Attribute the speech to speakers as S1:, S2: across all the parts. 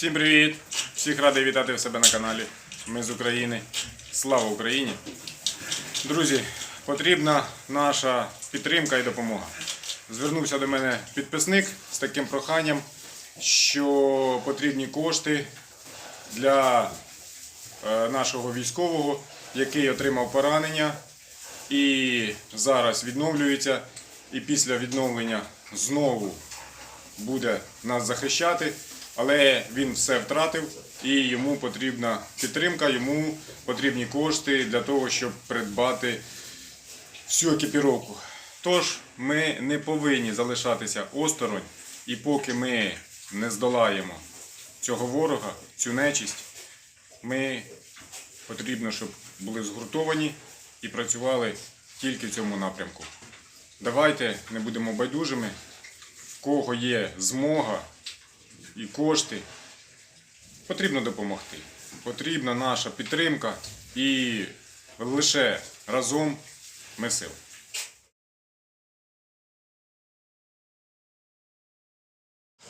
S1: Всім привіт! Всіх радий вітати в себе на каналі. Ми з України. Слава Україні! Друзі, потрібна наша підтримка і допомога. Звернувся до мене підписник з таким проханням, що потрібні кошти для е, нашого військового, який отримав поранення і зараз відновлюється. І після відновлення знову буде нас захищати, але він все втратив і йому потрібна підтримка, йому потрібні кошти для того, щоб придбати всю екіпіровку. Тож ми не повинні залишатися осторонь, і поки ми не здолаємо цього ворога, цю нечисть, ми потрібно, щоб були згуртовані і працювали тільки в цьому напрямку. Давайте не будемо байдужими, в кого є змога і кошти, потрібно допомогти. Потрібна наша підтримка і лише разом ми сила.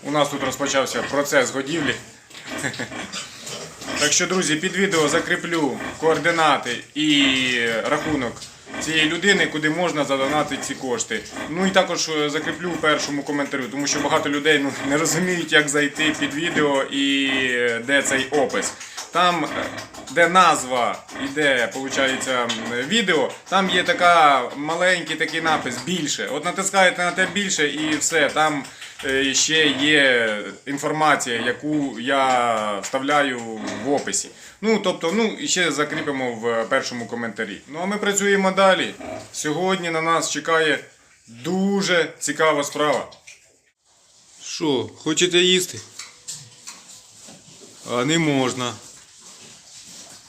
S1: У нас тут розпочався процес годівлі. Так що, друзі, під відео закріплю координати і рахунок цієї людини, куди можна задонатити ці кошти. Ну і також е, закріплю першому коментарю, тому що багато людей ну, не розуміють, як зайти під відео і е, де цей опис. Там, е, де назва йде, виходить, відео, там є така маленький такий напис більше. От натискаєте на те більше і все. Там е, ще є інформація, яку я вставляю в описі. Ну, тобто, ну, ще закріпимо в першому коментарі. Ну, а ми працюємо далі. Сьогодні на нас чекає дуже цікава справа. Що, хочете їсти? А не можна.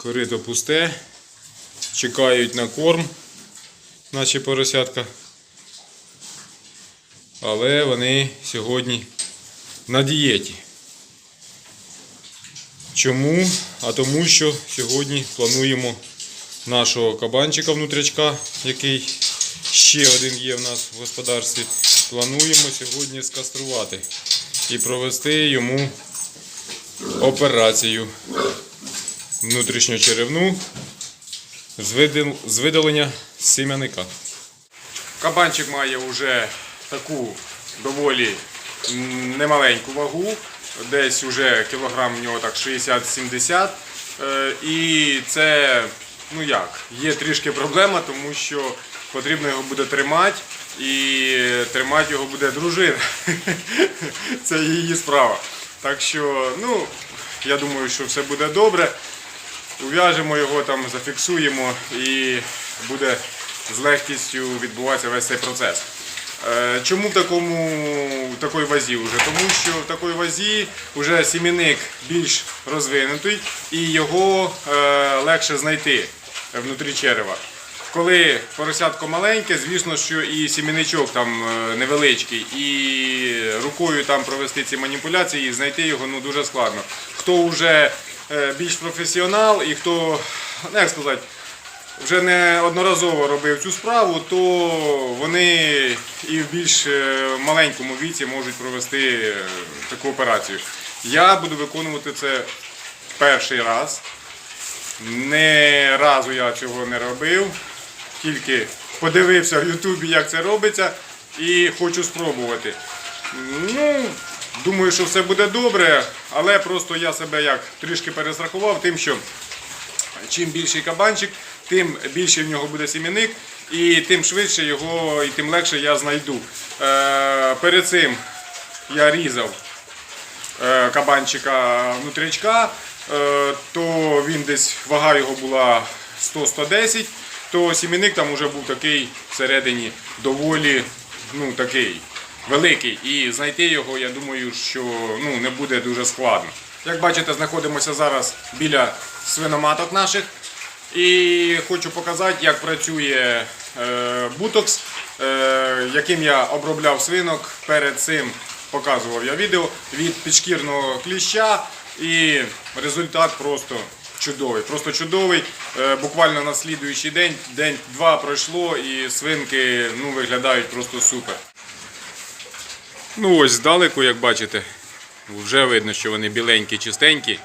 S1: Корито пусте. Чекають на корм, наші поросятка. Але вони сьогодні на дієті. Чому? А тому що сьогодні плануємо нашого кабанчика внутрячка, який ще один є в нас в господарстві. Плануємо сьогодні скаструвати і провести йому операцію внутрішньочеревну з видал- з видалення сім'яника. Кабанчик має вже таку доволі немаленьку вагу, десь вже кілограм в нього так 60-70. Е, І це, ну як, є трішки проблема, тому що потрібно його буде тримати і тримати його буде дружина. Це її справа. Так що, ну, я думаю, що все буде добре. Ув'яжемо його там, зафіксуємо і буде з легкістю відбуватися весь цей процес. Е, Чому в такому в такій вазі вже? Тому що в такій вазі вже сім'яник більш розвинутий і його е, легше знайти внутрі черева. Коли поросятко маленьке, звісно, що і сім'яничок там е, невеличкий, і рукою там провести ці маніпуляції і знайти його ну, дуже складно. Хто вже більш професіонал і хто, ну, як сказати, вже неодноразово робив цю справу, то вони і в більш е, маленькому віці можуть провести е, таку операцію. Я буду виконувати це перший раз. Не разу я цього не робив, тільки подивився в Ютубі, як це робиться, і хочу спробувати. Ну, думаю, що все буде добре, але просто я себе як трішки перестрахував тим, що чим більший кабанчик, тим більше в нього буде сім'яник, і тим швидше його і тим легше я знайду. Е, перед цим я різав е, кабанчика внутрячка, е, то він десь вага його була 100-110, то сім'яник там вже був такий всередині доволі ну, такий великий. І знайти його, я думаю, що ну, не буде дуже складно. Як бачите, знаходимося зараз біля свиноматок наших. І хочу показати, як працює е, бутокс, е, яким я обробляв свинок. Перед цим показував я відео від підшкірного кліща. І результат просто чудовий. Просто чудовий. Е, буквально на слідуючий день, день-два пройшло, і свинки ну, виглядають просто супер. Ну ось здалеку, як бачите, вже видно, що вони біленькі, чистенькі.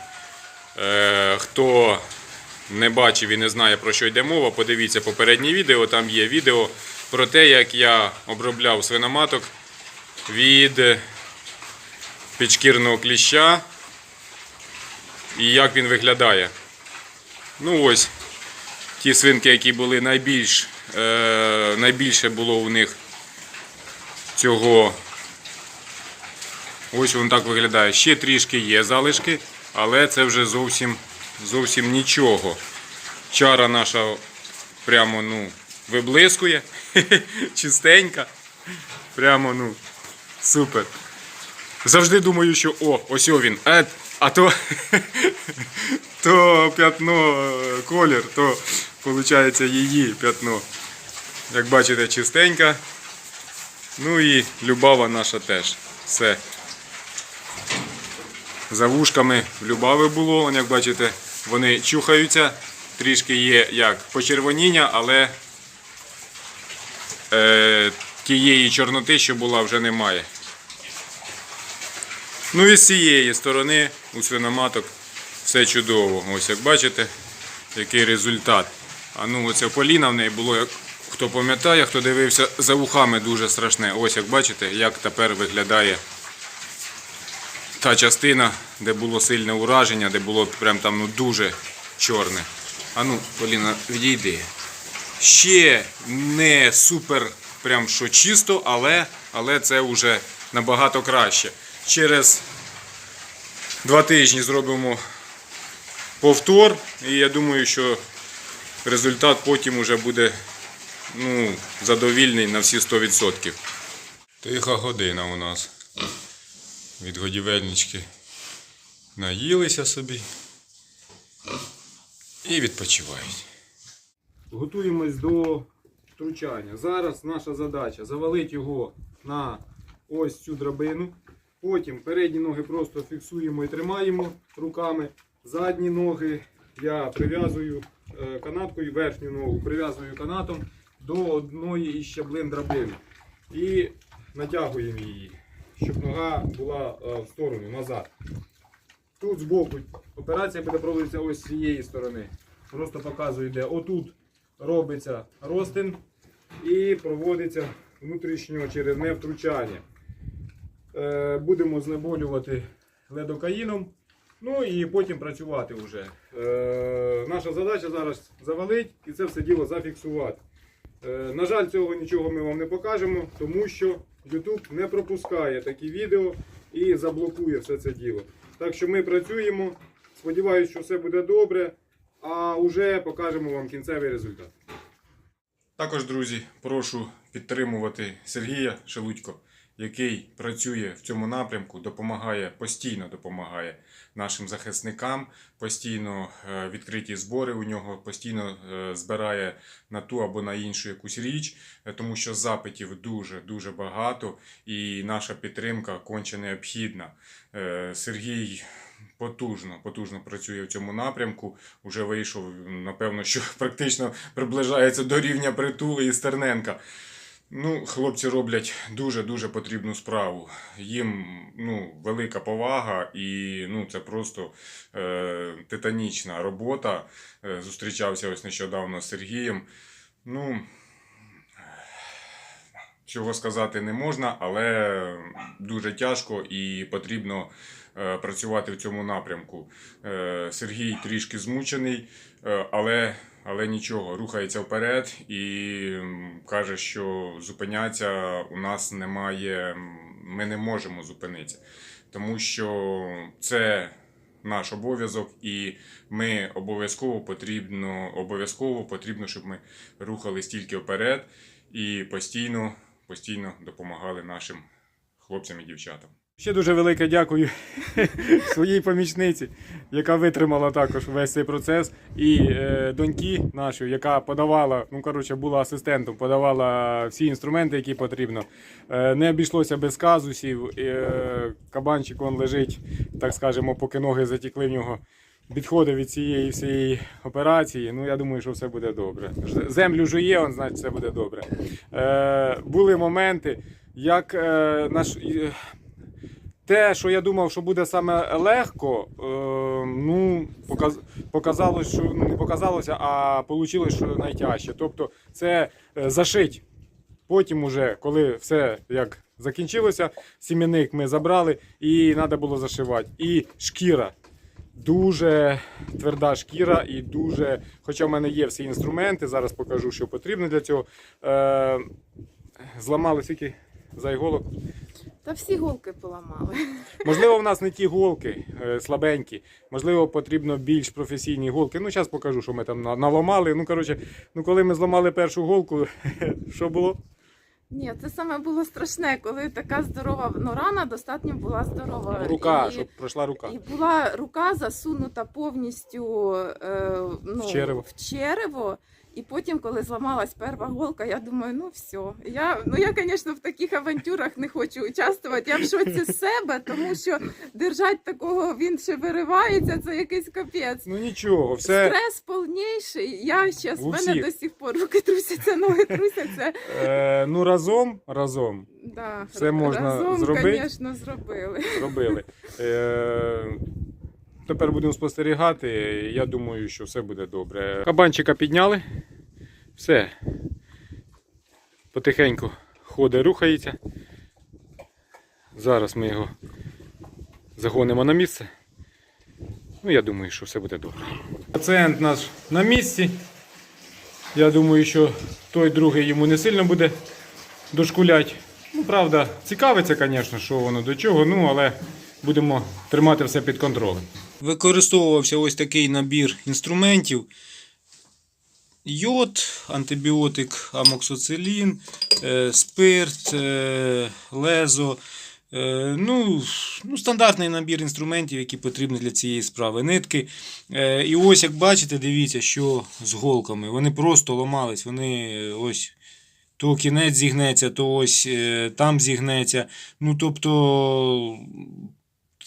S1: Е, хто не бачив і не знає про що йде мова, подивіться попереднє відео. Там є відео про те, як я обробляв свиноматок від підшкірного кліща і як він виглядає. Ну ось ті свинки, які були найбільш, е, найбільше було у них цього. Ось він так виглядає. Ще трішки є залишки, але це вже зовсім, зовсім нічого. Чара наша прямо ну, виблискує, чистенька. Прямо ну, супер. Завжди думаю, що о, ось він. А, а то, то п'ятно е, колір, то виходить її п'ятно. Як бачите, чистенька. Ну і любава наша теж. Все. За вушками в любави було, як бачите, вони чухаються. Трішки є як почервоніння, але е, тієї чорноти, що була, вже немає. Ну і з цієї сторони у свиноматок все чудово. Ось як бачите, який результат. А ну оце поліна в неї було, як хто пам'ятає, хто дивився за вухами дуже страшне. Ось як бачите, як тепер виглядає та частина, де було сильне ураження, де було прям там ну, дуже чорне. А ну, Поліна, відійди. Ще не супер, прям що чисто, але, але це вже набагато краще. Через два тижні зробимо повтор, і я думаю, що результат потім уже буде ну, задовільний на всі 100%. Тиха година у нас. Від годівельнички наїлися собі і відпочивають. Готуємось до втручання. Зараз наша задача завалити його на ось цю драбину. Потім передні ноги просто фіксуємо і тримаємо руками. Задні ноги я прив'язую е, канаткою, верхню ногу прив'язую канатом до одної із щаблин драбини. І натягуємо її, щоб нога була е, в сторону, назад. Тут збоку операція буде проводитися ось з цієї сторони. Просто показую, де отут робиться розтин і проводиться внутрішньочеревне втручання. Е, Будемо знеболювати ледокаїном, ну і потім працювати вже. Е, Наша задача зараз завалити і це все діло зафіксувати. Е, На жаль, цього нічого ми вам не покажемо, тому що YouTube не пропускає такі відео і заблокує все це діло. Так що ми працюємо. Сподіваюсь, що все буде добре, а вже покажемо вам кінцевий результат. Також, друзі, прошу підтримувати Сергія Шелудько, який працює в цьому напрямку, допомагає, постійно допомагає нашим захисникам, постійно е, відкриті збори у нього, постійно е, збирає на ту або на іншу якусь річ, е, тому що запитів дуже дуже багато, і наша підтримка конче необхідна. Сергій потужно, потужно працює в цьому напрямку. Уже вийшов, напевно, що практично приближається до рівня притули і Стерненка. Ну, хлопці роблять дуже-дуже потрібну справу. Їм ну, велика повага і ну, це просто е, титанічна робота. Е, зустрічався ось нещодавно з Сергієм. Ну, чого сказати не можна, але дуже тяжко і потрібно е, працювати в цьому напрямку. Е, Сергій трішки змучений, е, але, але нічого, рухається вперед і каже, що зупинятися у нас немає, ми не можемо зупинитися, тому що це. Наш обов'язок, і ми обов'язково потрібно, обов'язково потрібно, щоб ми рухались тільки вперед і постійно, постійно допомагали нашим хлопцям і дівчатам. Ще дуже велике дякую своїй помічниці, яка витримала також весь цей процес, і е, доньки нашої, яка подавала, ну коротше, була асистентом, подавала всі інструменти, які потрібно. Е, не обійшлося без казусів. Е, кабанчик он лежить, так скажемо, поки ноги затікли в нього. Відходив від цієї всієї операції. Ну, я думаю, що все буде добре. Землю жує, он, значить, все буде добре. Е, були моменти, як е, наш. Те, що я думав, що буде саме легко, е, ну, показ, показалось, що ну, не показалося, а вийшло, що найтяжче. Тобто це е, зашить. Потім, уже, коли все як закінчилося, сім'яник ми забрали і треба було зашивати. І шкіра. Дуже тверда шкіра і дуже. Хоча в мене є всі інструменти, зараз покажу, що потрібно для цього. Е, зламали скільки за іголок.
S2: Та всі голки поламали.
S1: Можливо, в нас не ті голки е, слабенькі, можливо, потрібно більш професійні голки. Ну, зараз покажу, що ми там на- наламали. Ну, коротше, ну коли ми зламали першу голку, що було?
S2: Ні, це саме було страшне, коли така здорова ну, рана достатньо була здорова.
S1: Рука,
S2: і,
S1: щоб пройшла рука.
S2: і була рука засунута повністю е, ну,
S1: В черево.
S2: в черево. І потім, коли зламалась перша голка, я думаю, ну все. Я, ну я, звісно, в таких авантюрах не хочу участвувати. Я в шоці з себе, тому що держать такого він ще виривається, це якийсь капець.
S1: Ну нічого, все
S2: Стрес повніший. Я зараз
S1: У
S2: мене
S1: всіх.
S2: до сих пор руки трусяться, ноги трусяться.
S1: е, ну разом, разом
S2: Да,
S1: Все можна
S2: разом,
S1: зробити.
S2: звісно, зробили.
S1: зробили. Е, тепер будемо спостерігати. Я думаю, що все буде добре. Кабанчика підняли. Все. Потихеньку ходить, рухається. Зараз ми його загонимо на місце. Ну, я думаю, що все буде добре. Пацієнт наш на місці. Я думаю, що той другий йому не сильно буде дошкулять. Ну, правда, цікавиться, звісно, що воно до чого, ну, але будемо тримати все під контролем.
S3: Використовувався ось такий набір інструментів. Йод, антибіотик амоксоцилін, е, спирт, е, лезо. Е, Ну, ну, стандартний набір інструментів, які потрібні для цієї справи. Нитки. І ось, як бачите, дивіться, що з голками. Вони просто ламались. Вони ось то кінець зігнеться, то ось там зігнеться. Ну, тобто,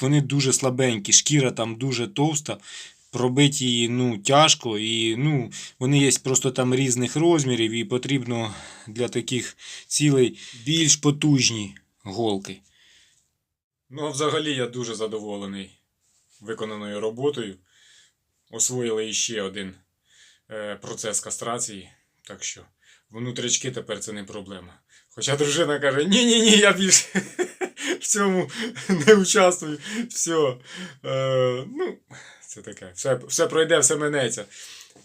S3: вони дуже слабенькі, шкіра там дуже товста, пробити її ну, тяжко, і ну, вони є просто там різних розмірів, і потрібно для таких цілей більш потужні голки.
S1: Ну, а взагалі я дуже задоволений виконаною роботою. Освоїли іще один е, процес кастрації, так що внутрічки тепер це не проблема. Хоча дружина каже: ні-ні-ні, я більше в цьому не участвую. Все. Е, ну, це таке. Все, все пройде, все минеться.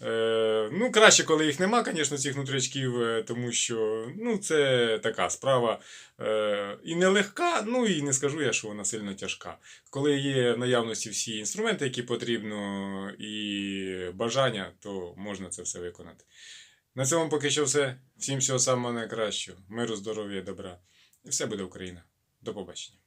S1: Е, ну, краще, коли їх нема, звісно, цих внутрячків, е, тому що ну, це така справа е, і нелегка, ну і не скажу я, що вона сильно тяжка. Коли є в наявності всі інструменти, які потрібно, і бажання, то можна це все виконати. На цьому поки що все. Всім всього самого найкращого. Миру, здоров'я добра. І все буде Україна. До побачення.